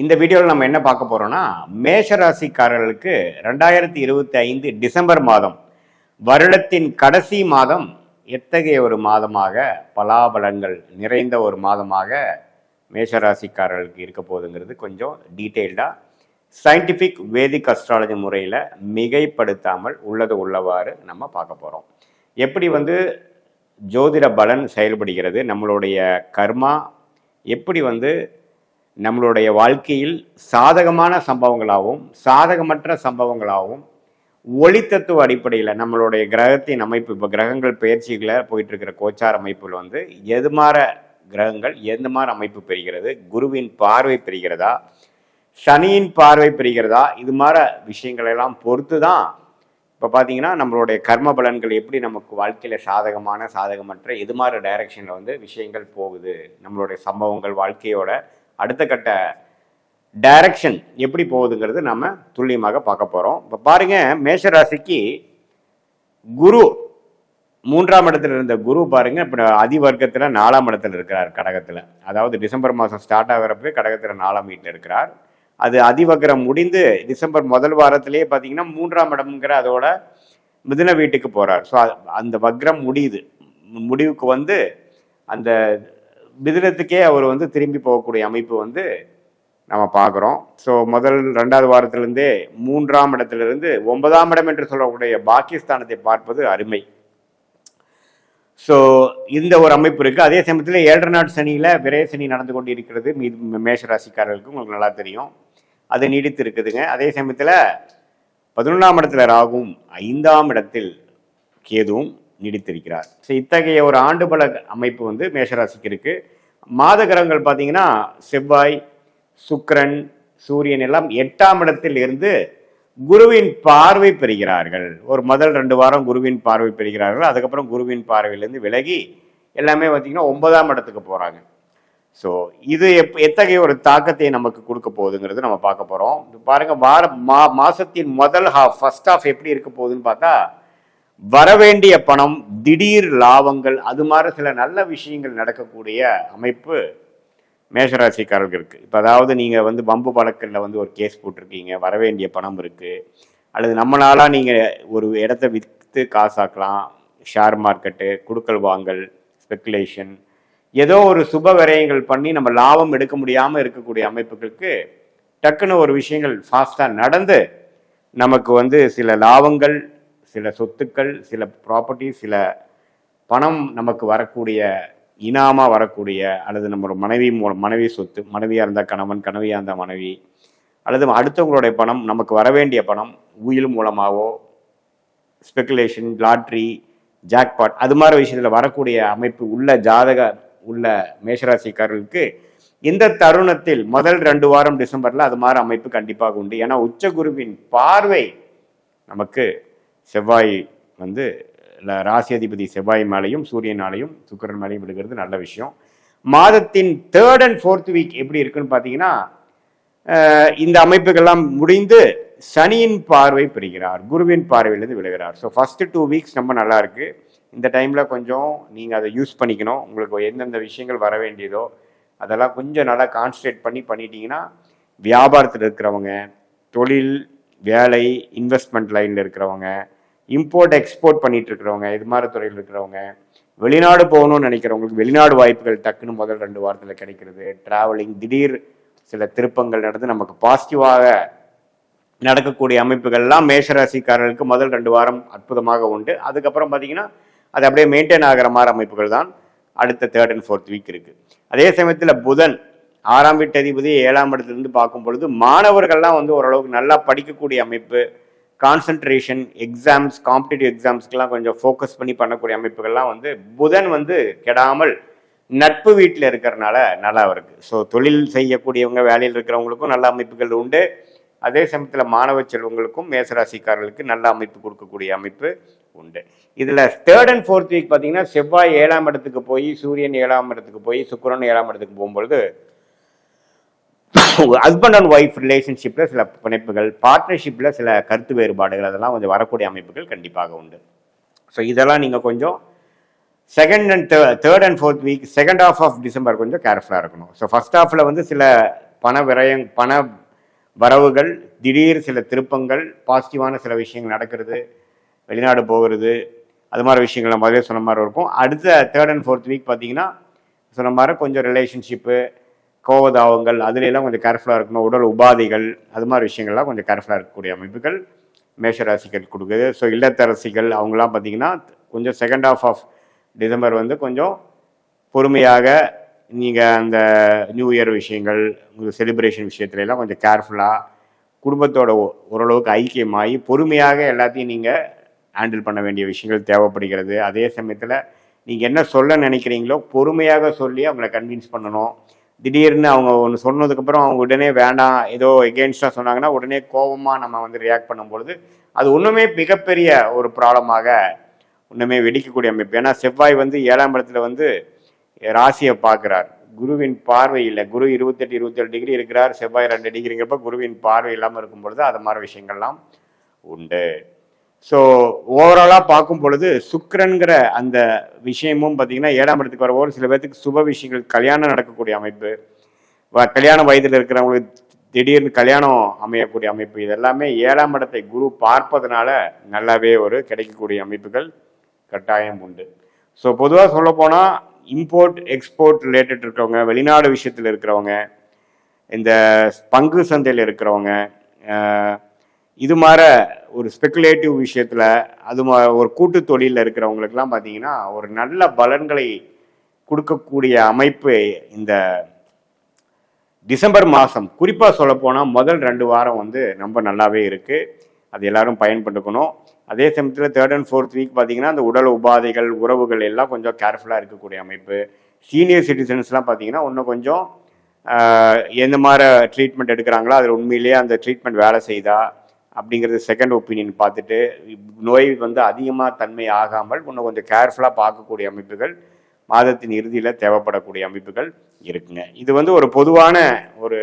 இந்த வீடியோவில் நம்ம என்ன பார்க்க போகிறோம்னா மேஷ ராசிக்காரர்களுக்கு ரெண்டாயிரத்தி இருபத்தி ஐந்து டிசம்பர் மாதம் வருடத்தின் கடைசி மாதம் எத்தகைய ஒரு மாதமாக பலாபலங்கள் நிறைந்த ஒரு மாதமாக மேஷ ராசிக்காரர்களுக்கு இருக்க போகுதுங்கிறது கொஞ்சம் டீட்டெயில்டாக சயின்டிஃபிக் வேதிக் அஸ்ட்ராலஜி முறையில் மிகைப்படுத்தாமல் உள்ளது உள்ளவாறு நம்ம பார்க்க போகிறோம் எப்படி வந்து ஜோதிட பலன் செயல்படுகிறது. நம்மளுடைய கர்மா எப்படி வந்து நம்மளுடைய வாழ்க்கையில் சாதகமான சம்பவங்களாகவும் சாதகமற்ற சம்பவங்களாகவும் ஒளித்தத்துவ அடிப்படையில் நம்மளுடைய கிரகத்தின் அமைப்பு இப்போ கிரகங்கள் பயிற்சிகளை போயிட்டுருக்கிற கோச்சார் அமைப்பில் வந்து எது மாற கிரகங்கள் எந்த மாதிரி அமைப்பு பெறுகிறது. குருவின் பார்வை பெறுகிறதா? சனியின் பார்வை பெறுகிறதா? இது மாதிரி விஷயங்களெல்லாம் பொறுத்து தான் இப்போ பார்த்தீங்கன்னா நம்மளுடைய கர்ம பலன்கள் எப்படி நமக்கு வாழ்க்கையில் சாதகமான சாதகமற்ற எது மாதிரி டைரக்ஷனில் வந்து விஷயங்கள் போகுது. நம்மளுடைய சம்பவங்கள் வாழ்க்கையோட அடுத்த கட்ட டைரக்ஷன் எப்படி போகுதுங்கிறது நம்ம துல்லியமாக பார்க்க போகிறோம் இப்போ பாருங்கள் மேஷராசிக்கு குரு மூன்றாம் இடத்துல இருந்த குரு பாருங்க இப்போ அதிவர்க்கத்தில் நாலாம் இடத்துல இருக்கிறார் கடகத்தில். அதாவது டிசம்பர் மாதம் ஸ்டார்ட் ஆகிறப்பவே கடகத்தில் நாலாம் வீட்டில் இருக்கிறார். அது அதிவக்ரம் முடிந்து டிசம்பர் முதல் வாரத்திலேயே பார்த்தீங்கன்னா மூன்றாம் இடம்ங்கிற அதோட மிதுன வீட்டுக்கு போகிறார் ஸோ அந்த வக்ரம் முடியுது. முடிவுக்கு வந்து அந்த மிதுனத்துக்கே அவர் வந்து திரும்பி போகக்கூடிய அமைப்பு வந்து நம்ம பார்க்குறோம் ஸோ முதல் ரெண்டாவது வாரத்திலிருந்தே மூன்றாம் இடத்திலிருந்து ஒன்பதாம் இடம் என்று சொல்லக்கூடிய பாகிஸ்தானத்தை பார்ப்பது அருமை. ஸோ இந்த ஒரு அமைப்பு இருக்குது அதே சமயத்தில் ஏழரை நாட்டு சனியில் விரைய சனி நடந்து கொண்டு இருக்கிறது மீது மேஷ ராசிக்காரர்களுக்கு உங்களுக்கு நல்லா தெரியும். அது நீடித்து இருக்குதுங்க அதே சமயத்தில் பதினொன்றாம் இடத்துல ராகும் ஐந்தாம் இடத்தில் கேதுவும் நீடித்திருக்கிறார். ஸோ இத்தகைய ஒரு ஆண்டு பல அமைப்பு வந்து மேஷராசிக்கு இருக்கு. மாத கிரகங்கள் பார்த்தீங்கன்னா செவ்வாய் சுக்கரன் சூரியன் எல்லாம் எட்டாம் இடத்தில் இருந்து குருவின் பார்வை பெறுகிறார்கள். ஒரு முதல் ரெண்டு வாரம் குருவின் பார்வை பெறுகிறார்கள். அதுக்கப்புறம் குருவின் பார்வையிலேருந்து விலகி எல்லாமே பார்த்தீங்கன்னா ஒன்பதாம் இடத்துக்கு போகிறாங்க ஸோ இது எப் எத்தகைய ஒரு தாக்கத்தை நமக்கு கொடுக்க போகுதுங்கிறது நம்ம பார்க்க போகிறோம் பாருங்க வார மா மாசத்தின் முதல் ஹாஃப் ஃபர்ஸ்ட் ஹாஃப் எப்படி இருக்க போகுதுன்னு பார்த்தா வரவேண்டிய பணம் திடீர் லாபங்கள் அது மாதிரி சில நல்ல விஷயங்கள் நடக்கக்கூடிய அமைப்பு மேஷராசிக்காரர்களுக்கு இருக்குது இப்போ அதாவது நீங்கள் வந்து பம்பு வழக்கில் வந்து ஒரு கேஸ் போட்டிருக்கீங்க வரவேண்டிய பணம் இருக்குது அல்லது நம்மளால நீங்கள் ஒரு இடத்த விற்று காசாக்கலாம் ஷேர் மார்க்கெட்டு குடுக்கல் வாங்கல் ஸ்பெக்குலேஷன் ஏதோ ஒரு சுப விரயங்கள் பண்ணி நம்ம லாபம் எடுக்க முடியாமல் இருக்கக்கூடிய அமைப்புகளுக்கு டக்குன்னு ஒரு விஷயங்கள் ஃபாஸ்ட்டாக நடந்து நமக்கு வந்து சில லாபங்கள் சில சொத்துக்கள் சில ப்ராப்பர்ட்டி சில பணம் நமக்கு வரக்கூடிய இனாமாக வரக்கூடிய அல்லது நம்ம மனைவி மூலம் மனைவி சொத்து மனைவியாக இருந்தால் கணவன் கணவியாக இருந்தால் மனைவி அல்லது அடுத்தவங்களுடைய பணம் நமக்கு வர வேண்டிய பணம் உயில் மூலமாகவோ ஸ்பெகுலேஷன் லாட்ரி ஜாக்பாட் அது மாதிரி விஷயத்தில் வரக்கூடிய அமைப்பு உள்ள ஜாதக உள்ள மேஷராசிக்காரர்களுக்கு இந்த தருணத்தில் முதல் ரெண்டு வாரம் டிசம்பரில் அது மாதிரி அமைப்பு கண்டிப்பாக உண்டு. ஏன்னா உச்சகுருவின் பார்வை நமக்கு செவ்வாய் வந்து ராசி அதிபதி செவ்வாய் மேலையும் சூரியனாலையும் சுக்கரன் மேலையும் விடுகிறது நல்ல விஷயம். மாதத்தின் தேர்ட் அண்ட் ஃபோர்த் வீக் எப்படி இருக்குன்னு பார்த்தீங்கன்னா இந்த அமைப்புகள்லாம் முடிந்து சனியின் பார்வை பெறுகிறார். குருவின் பார்வையிலிருந்து விழுகிறார் ஸோ ஃபஸ்ட்டு டூ வீக்ஸ் ரொம்ப நல்லா இருக்கு. இந்த டைமில் கொஞ்சம் நீங்கள் அதை யூஸ் பண்ணிக்கணும். உங்களுக்கு எந்தெந்த விஷயங்கள் வர வேண்டியதோ அதெல்லாம் கொஞ்சம் நல்லா கான்சன்ட்ரேட் பண்ணி பண்ணிட்டீங்கன்னா வியாபாரத்தில் இருக்கிறவங்க தொழில் வேலை இன்வெஸ்ட்மெண்ட் லைனில் இருக்கிறவங்க இம்போர்ட் எக்ஸ்போர்ட் பண்ணிட்டு இருக்கிறவங்க இது மாதிரி துறையில் இருக்கிறவங்க வெளிநாடு போகணும்னு நினைக்கிறவங்களுக்கு வெளிநாடு வாய்ப்புகள் டக்குன்னு முதல் ரெண்டு வாரத்தில் கிடைக்கிறது. ட்ராவலிங் திடீர் சில திருப்பங்கள் நடந்து நமக்கு பாசிட்டிவாக நடக்கக்கூடிய அமைப்புகள்லாம் மேஷராசிக்காரர்களுக்கு முதல் ரெண்டு வாரம் அற்புதமாக உண்டு. அதுக்கப்புறம் பார்த்தீங்கன்னா அது அப்படியே மெயின்டைன் ஆகிற மாதிரி அமைப்புகள் தான் அடுத்த தேர்ட் அண்ட் ஃபோர்த் வீக் இருக்குது அதே சமயத்தில் புதன் ஆறாம் வீட்டு அதிபதி ஏழாம் இடத்துலேருந்து பார்க்கும் பொழுது மாணவர்கள்லாம் வந்து ஓரளவுக்கு நல்லா படிக்கக்கூடிய அமைப்பு கான்சன்ட்ரேஷன் எக்ஸாம்ஸ் காம்படிட்டிவ் எக்ஸாம்ஸ்க்கெல்லாம் கொஞ்சம் ஃபோக்கஸ் பண்ணி பண்ணக்கூடிய அமைப்புகள்லாம் வந்து புதன் வந்து கெடாமல் நட்பு வீட்டில் இருக்கிறனால நல்லா இருக்கு. ஸோ தொழில் செய்யக்கூடியவங்க வேலையில் இருக்கிறவங்களுக்கும் நல்ல அமைப்புகள் உண்டு. அதே சமயத்தில் மாணவ செல்வங்களுக்கும் மேசராசிக்காரர்களுக்கு நல்ல அமைப்பு கொடுக்கக்கூடிய அமைப்பு உண்டு. இதில் தேர்ட் அண்ட் ஃபோர்த் வீக் பார்த்தீங்கன்னா செவ்வாய் ஏழாம் இடத்துக்கு போய் சூரியன் ஏழாம் இடத்துக்கு போய் சுக்கரன் ஏழாம் இடத்துக்கு போகும்பொழுது ஹஸ்பண்ட் அண்ட் ஒய்ஃப் ரிலேஷன்ஷிப்பில் சில பிணைப்புகள் பார்ட்னர்ஷிப்பில் சில கருத்து வேறுபாடுகள் அதெல்லாம் கொஞ்சம் வரக்கூடிய அமைப்புகள் கண்டிப்பாக உண்டு. ஸோ இதெல்லாம் நீங்கள் கொஞ்சம் second and third and fourth week second off off December கொஞ்சம் கேர்ஃபுல்லாக இருக்கணும். ஸோ ஃபஸ்ட் ஹாஃபில் வந்து சில பண விரயம் பண வரவுகள் திடீர் சில திருப்பங்கள் பாசிட்டிவான சில விஷயங்கள் நடக்கிறது வெளிநாடு போகிறது அது மாதிரி விஷயங்கள் நம்ம முதலே சொன்ன மாதிரி இருக்கும். அடுத்த தேர்ட் அண்ட் ஃபோர்த் வீக் பார்த்தீங்கன்னா சொன்ன மாதிரி கொஞ்சம் ரிலேஷன்ஷிப்பு கோவதாவங்கள் அதுலெல்லாம் கொஞ்சம் கேர்ஃபுல்லாக இருக்கணும். உடல் உபாதைகள் அது மாதிரி விஷயங்கள்லாம் கொஞ்சம் கேர்ஃபுல்லாக இருக்கக்கூடிய அமைப்புகள் மேஷராசிகள் கொடுக்குது. ஸோ இல்லத்தரசிகள் அவங்களாம் பார்த்தீங்கன்னா கொஞ்சம் செகண்ட் ஆஃப் ஆஃப் டிசம்பர் வந்து கொஞ்சம் பொறுமையாக நீங்கள் அந்த நியூ இயர் விஷயங்கள் உங்களுக்கு செலிப்ரேஷன் விஷயத்துலலாம் கொஞ்சம் கேர்ஃபுல்லாக குடும்பத்தோட ஓ- ஓரளவுக்கு ஐக்கியமாகி பொறுமையாக எல்லாத்தையும் நீங்கள் ஹேண்டில் பண்ண வேண்டிய விஷயங்கள் தேவைப்படுகிறது. அதே சமயத்தில் நீங்கள் என்ன சொல்ல நினைக்கிறீங்களோ பொறுமையாக சொல்லி அவங்கள கன்வின்ஸ் பண்ணணும். திடீர்னு அவங்க ஒன்று சொன்னதுக்கப்புறம் அவங்க உடனே வேண்டாம் ஏதோ எகெயின்ஸ்டாக சொன்னாங்கன்னா உடனே கோபமாக நம்ம வந்து ரியாக்ட் பண்ணும்பொழுது அது ஒன்றுமே மிகப்பெரிய ஒரு ப்ராப்ளமாக ஒன்றுமே வெடிக்கக்கூடிய அமைப்பு. ஏன்னா செவ்வாய் வந்து ஏழாம் இடத்துல வந்து ராசியை பார்க்குறார். குருவின் பார்வை இல்லை. குரு இருபத்தெட்டு இருபத்தேழு டிகிரி இருக்கிறார். செவ்வாய் ரெண்டு டிகிரிங்கிறப்ப குருவின் பார்வை இல்லாமல் இருக்கும் பொழுது அது மாதிரி விஷயங்கள்லாம் உண்டு. ஸோ ஓவராலாக பார்க்கும் பொழுது சுக்கரன்கிற அந்த விஷயமும் பார்த்தீங்கன்னா ஏழாம் இடத்துக்கு வரவோடு சில பேர்த்துக்கு சுப விஷயங்கள் கல்யாணம் நடக்கக்கூடிய அமைப்பு. வ- கல்யாண வயதில் இருக்கிறவங்களுக்கு திடீர்னு கல்யாணம் அமையக்கூடிய அமைப்பு. இதெல்லாமே ஏழாம் இடத்தை குரு பார்ப்பதனால நல்லாவே ஒரு கிடைக்கக்கூடிய அமைப்புகள் கட்டாயம் உண்டு. ஸோ பொதுவாக சொல்லப்போனால் இம்போர்ட் எக்ஸ்போர்ட் ரிலேட்டட் இருக்கிறவங்க வெளிநாடு விஷயத்தில் இருக்கிறவங்க இந்த பங்கு சந்தையில் இருக்கிறவங்க இது மாதிரி ஒரு ஸ்பெகுலேட்டிவ் விஷயத்தில் அது மா- ஒரு கூட்டு தொழிலில் இருக்கிறவங்களுக்கெல்லாம் பார்த்தீங்கன்னா ஒரு நல்ல பலன்களை கொடுக்கக்கூடிய அமைப்பு இந்த டிசம்பர் மாதம் குறிப்பாக சொல்லப்போனால் முதல் ரெண்டு வாரம் வந்து ரொம்ப நல்லாவே இருக்குது அது எல்லாரும் பயன்பட்டுக்கணும் அதே சமயத்தில் தேர்ட் அண்ட் ஃபோர்த் வீக் பார்த்தீங்கன்னா அந்த உடல் உபாதைகள் உறவுகள் எல்லாம் கொஞ்சம் கேர்ஃபுல்லாக இருக்கக்கூடிய அமைப்பு. சீனியர் சிட்டிசன்ஸ்லாம் பார்த்தீங்கன்னா இன்னும் கொஞ்சம் எந்த மாதிரி ட்ரீட்மெண்ட் எடுக்கிறாங்களோ அதில் உண்மையிலேயே அந்த ட்ரீட்மெண்ட் வேலை செய்தா அப்படிங்கிறது செகண்ட் ஒப்பீனியன் பார்த்துட்டு நோய் வந்து அதிகமாக தன்மை ஆகாமல் இன்னும் கொஞ்சம் கேர்ஃபுல்லாக பார்க்கக்கூடிய அமைப்புகள் மாதத்தின் இறுதியில் தேவைப்படக்கூடிய அமைப்புகள் இருக்குங்க. இது வந்து ஒரு பொதுவான ஒரு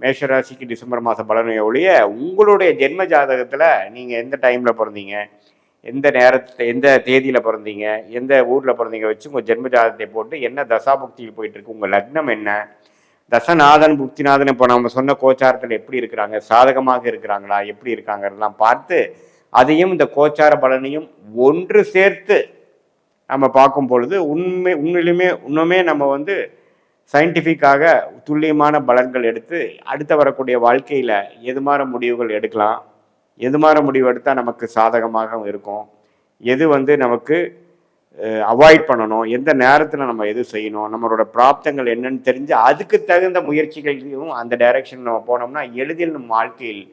மேஷராசிக்கு டிசம்பர் மாதம் பலனுடைய ஒழிய உங்களுடைய ஜென்ம ஜாதகத்தில் நீங்கள் எந்த டைமில் பிறந்தீங்க? எந்த நேரத்தை எந்த தேதியில் பிறந்தீங்க? எந்த ஊரில் பிறந்தீங்க? வச்சு உங்கள் ஜென்ம ஜாதகத்தை போட்டு என்ன தசாபுக்தியில் போயிட்டு போயிட்டுருக்கு? உங்கள் லக்னம் என்ன? தசநாதன் புக்திநாதன் இப்போ நம்ம சொன்ன கோச்சாரத்தில் எப்படி இருக்கிறாங்க? சாதகமாக இருக்கிறாங்களா? எப்படி இருக்காங்கலாம் பார்த்து அதையும் இந்த கோச்சார பலனையும் ஒன்று சேர்த்து நம்ம பார்க்கும் பொழுது உண்மை உண்மையிலுமே இன்னுமே நம்ம வந்து சயின்டிஃபிக்காக துல்லியமான பலன்கள் எடுத்து அடுத்து வரக்கூடிய வாழ்க்கையில் எது மாதிரி முடிவுகள் எடுக்கலாம்? எது மாதிரி முடிவு எடுத்தால் நமக்கு சாதகமாக இருக்கும்? எது வந்து நமக்கு அவாய்ட் பண்ணணும்? எந்த நேரத்தில் நம்ம எது செய்யணும்? நம்மளோட பிராப்தங்கள் என்னன்னு தெரிஞ்சு அதுக்கு தகுந்த முயற்சிகளையும் அந்த டைரக்ஷன் நம்ம போனோம்னா எளிதில் நம் வாழ்க்கையில்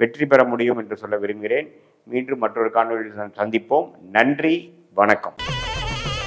வெற்றி பெற முடியும் என்று சொல்ல விரும்புகிறேன். மீண்டும் மற்றொரு காணொலியில் சந்திப்போம். நன்றி. வணக்கம்.